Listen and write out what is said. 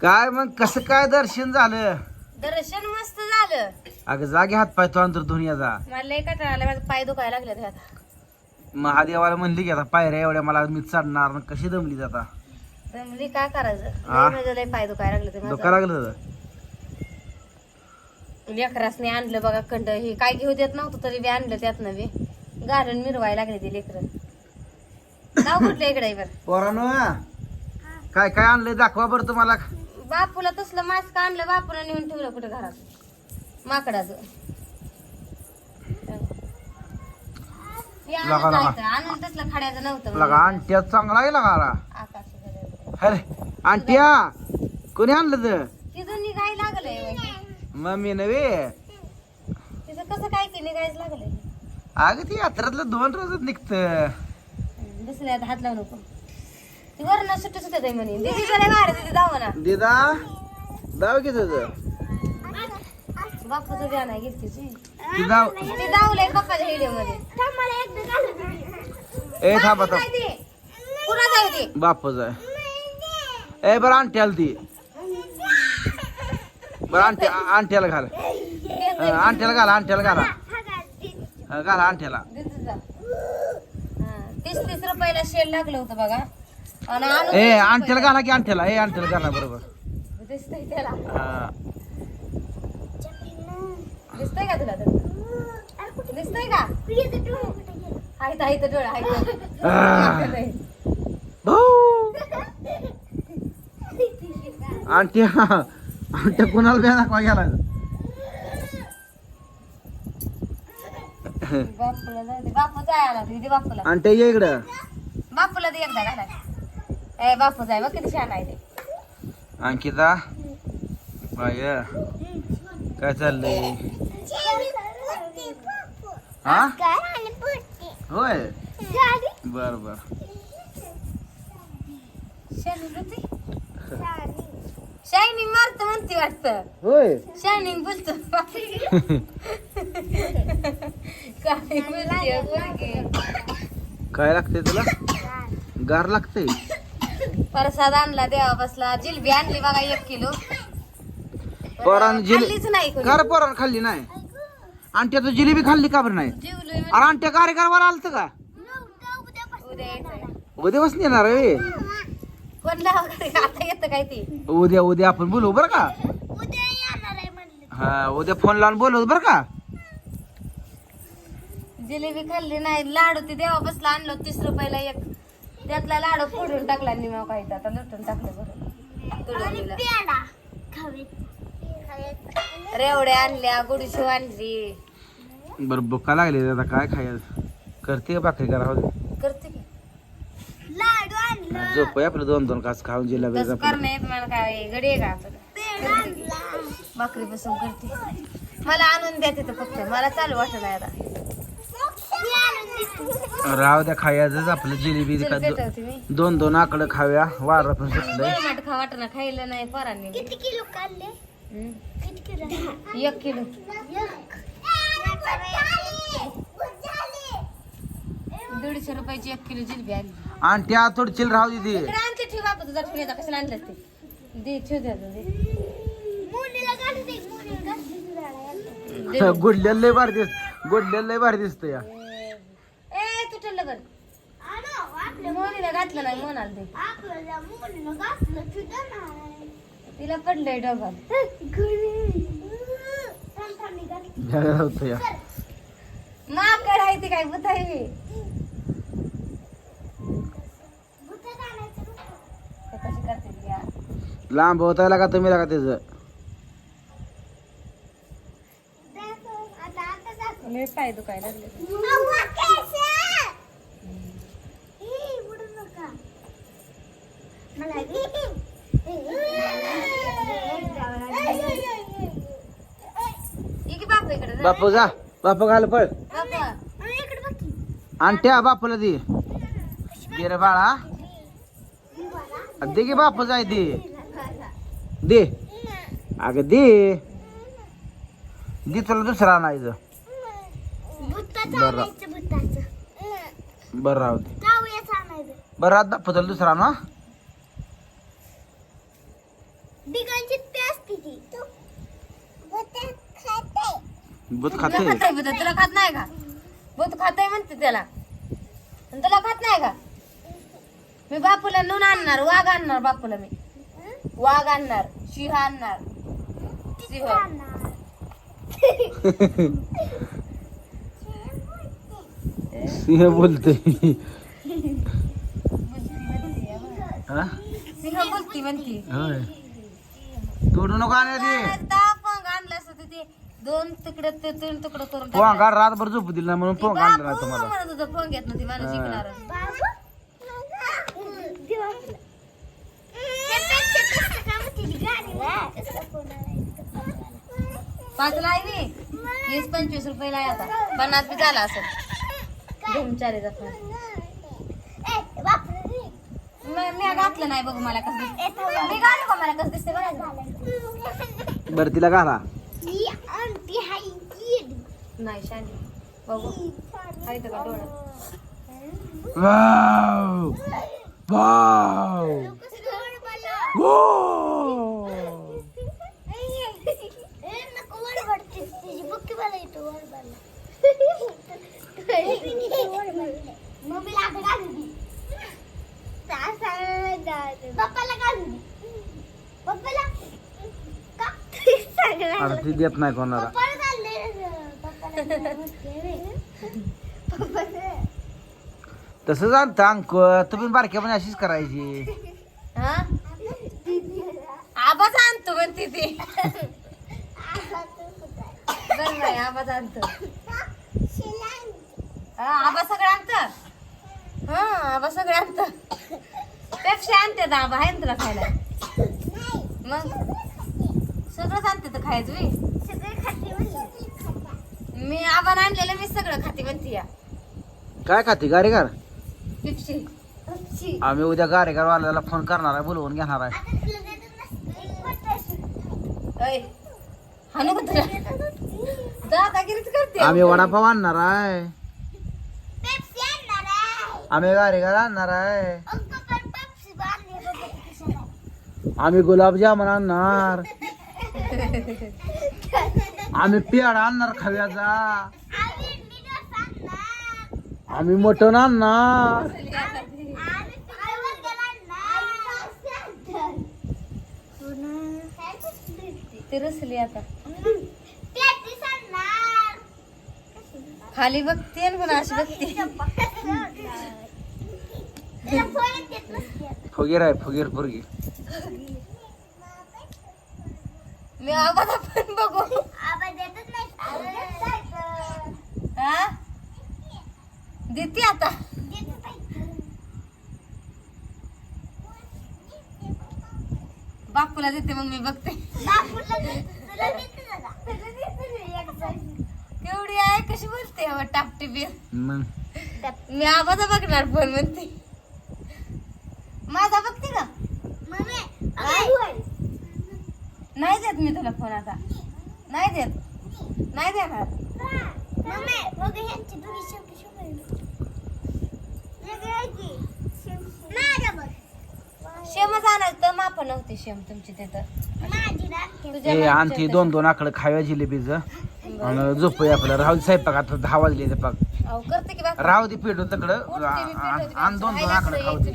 काय मग कसं काय दर्शन झालं? दर्शन मस्त झालं. अगं जागे हात पाय तो अंतर दुनियाचा मला लय कंटाळा आला माझा पाय दुखायला लागले आता महादेवाला म्हणली की आता पायऱ्या एवढ्या मला मी चढणार कशी दमली जाता जमली काय करायचं? हा? लय माझं लय पाय दुखायला लागले ते माझं लागलं लेकरासने आणलं बघा कंड हे काय घेऊ देत नव्हतं तरी बी आणलं त्यातनं बी. गार्डन मिरवायला लागले ते लेकर. नाव कुठलं इकडे बर पोरानो काय काय आणलंय? दाखवा बरं तुम्हाला. बापूला तसलं मास्क आणलं बापूला नेऊन ठेवलं कुठे घरात. माकडाचं. हे आणलं लगा, लगा. जायचं. आणून तसलं खड्याचं नव्हतं लगा आणट्या चांगला आहे लगा आकाशी. अरे आणट्या कोणी आणलं तर तिथं निघाय लागलंय मम्मी नव्हे. तिथं कसं काय की निघायच लागलंय? अगं ती यात्रातलं दोन रोजच निघत. दुसऱ्या हात लावू नको. ती वरण सुट्टी सुटत आहे म्हणे. दिदी जरा गाडी दिदी दाव ना दिदा दाव की तुझं? बापूचं घेत तिची ती. दाव ते दावलंय पप्पाच्या व्हिडिओमध्ये ए थांबा थांब. पुन्हा जाऊ दे? बापच आहे ए बरं आणट्याला ती. बरं आणट्या आणट्याला घाल. हं, आणट्याला घाला आणट्याला घाला. हं, घाला आणट्याला तीस तीस रुपयाला शेल लागलं होतं बघा. ए रुपयाला. घाला की आणट्याला ए आणट्याला घाला बरोबर. दिसतंय त्याला. हा. दिसतंय का तुला तर? दिसतंय का? तर हाय तर डोळा हाय तर. आ. भाऊ. आणट्या आणट्या कोणाला बी दाखवा गेला बापूला बापू दिदी बापूला. ये इकडं. बापूला दे एकदा ए बापू जाय बघ किती छान आहे ते. अंकिता बाय काय चाललंय? हा? होय. बर बर. शायनिंग मारत म्हणते वाटतं. होय. शायनिंग बोलतो काय बोलते. काय लागतंय तुला? गार लागतंय. प्रसाद आणला देवा बसला जिलबी आणली बघा एक किलो. पोरानं जिले खाल्लीच नाही कोणी. पोरानं खाल्ली नाही? आणट्या तू जिलेबी खाल्ली का बरं नाही? जेवलोय. अरे आणट्या कार्यक्रमावर आलत का? उद्या यायचंय. उद्यापासून येणार आहे कोण लावा घरी? आता येतं काय ती? उद्या उद्या आपण बोलू बरं का? हा उद्या फोन लावून बोलू बरं का? जिलेबी खाल्ली नाही. लाडू ते देवा बसला आणलं तीस रुपयाला एक. त्यातला लाडू फोडून टाकला निमा काही आता लुटून टाकले बरं. तुडून दिलं. रेवड्या आणल्या गुडशो आणली. बरं बुका लागली आता काय खायचं? करते का भाकरी करा. करते की. झोप आहे आपलं दोन दोन कास खाऊन जिल्हा तसं करणं येत मला काय गडी आहे का भाकरी बसून करते. मला आणून द्या तिथं फक्त मला चालू वाटत नाही आता. राव द्या खायचंच आपलं जिलेबी का दो- दोन दोन आकडं खाव्या वार पण सुटलंय. गळमाट खा वाटणं खायला नाही पोरांनी हम्म. एक किलो. दीडशे रुपयाची एक किलो जिलबी आणली. आणि त्या राहू दे ती. इकडे आणते ठेव बापू तुझा ठेव येतात कशाला आणलं ते? दे ठेव द्या दे. दे. गुडलेलं लय भारी दिस गुडलेलं लय भारी दिसतं या ए तू ठरलं कर मोनीला घातलं नाही मोनाला दे तिला पडलंय डोक्यात घ्यायला होतं या माकड आहे ती काय बुत आहे ते कशी करते ती. लांब होता का तुम्ही लागा त्याचं लय पाय दुखायला लागले. बापू जा. बापू घाल पळ. बापू आणट्या बापूला दे. दे रे बाळा. दे की बापू जाय दे. दे. अगं दे. दे तुला दुसरा आणायचं. बरं. बरं राहू दे. बरं राहत बापू तुला दुसरा ना डिगांची ते असते ती तो होते खाते भूत तुला खाते बुद्ध तुला खात नाही का? बुद्ध खाताय म्हणते त्याला. आणि तुला खात नाही का? मी बापूला नून आणणार वाघ आणणार बापूला मी. वाघ आणणार सिंह आणणार. सिंह सिंह बोलते हा? सिंह बोलती म्हणती. होय. तोडू नको आणा ते. दोन तुकडे ते तीन तुकडे करून टाकलं. पोंगा रातभर झोपू दिला नाही म्हणून ती पोंगा आणला नाही बापू तुम्हाला. म्हणत होतं फोन घेत नव्हती मला हा. शिकणार. पाचला आहे मी वीस पंचवीस रुपयाला आहे आता. पन्नास बी झाला असं दोन चार मी घातलं नाही बघ मला कसं दिसतं. मी घालू का मला कसं दिसते बघा. बरं तिला घाला. नाही शांती बघू. आहे का डोळ्यात वाव! वाव! वो मम्मीला घालू दे पप्पाला घालू दे पप्पाला का आता ती देत नाही कोणाला. तसंच आणतं अंक. तुम्ही बारक्या पण अशीच करायची. हा? आणतो म्हणते ती बरं नाही आणतो. हा आबा सगळं आणतं? हा आबा सगळं आणतं. पेप्सी आणते ना आबा आहे ना तुला खायला? मग? सगळंच आणते तर खायचं मी मी आबाने आणलेलं मी सगळं खाते म्हणते या. काय खाते गारेगार? पेप्सी आम्ही उद्या गारेगार वाल्याला फ़ोन करणार आहे बोलवून घेणार आहे. अय हाणू का तुला? दादागिरीच करते आम्ही वडापाव आणणार आहे. आम्ही गारेगार आणणार आहे. आम्ही गुलाबजामुन आणणार. आम्ही पेढा आणणार खव्याचा. आम्ही मटण आणणार. ती रुसली आता. खाली बघते पुन्हा अशी बघते. फुगीर आहे फुगीर फुरगी. मी आवाज पण बघू. हा? देते आता. बापूला देते मग मी बघते. केवढी आहे कशी बोलते हवं टापटी बी मग? मी आवाज बघणार फोन म्हणते. माझा बघते का? नाही. देत मी तुला फोन आता. नाही देत. नाही देणार. शेमच आणायचं तर माप नव्हती शेम तुमची तिथं. हे आणते दोन दोन आकडे खाव्या जिलेबीचं आणि झोपूया आपल्याला. राहू स्वयंपाक आता दहा वाजले ते पाक अहो, करते की बाकी? राहू दे पेटून तिकडं. आणि दोन दोन आकडे खाऊ दे.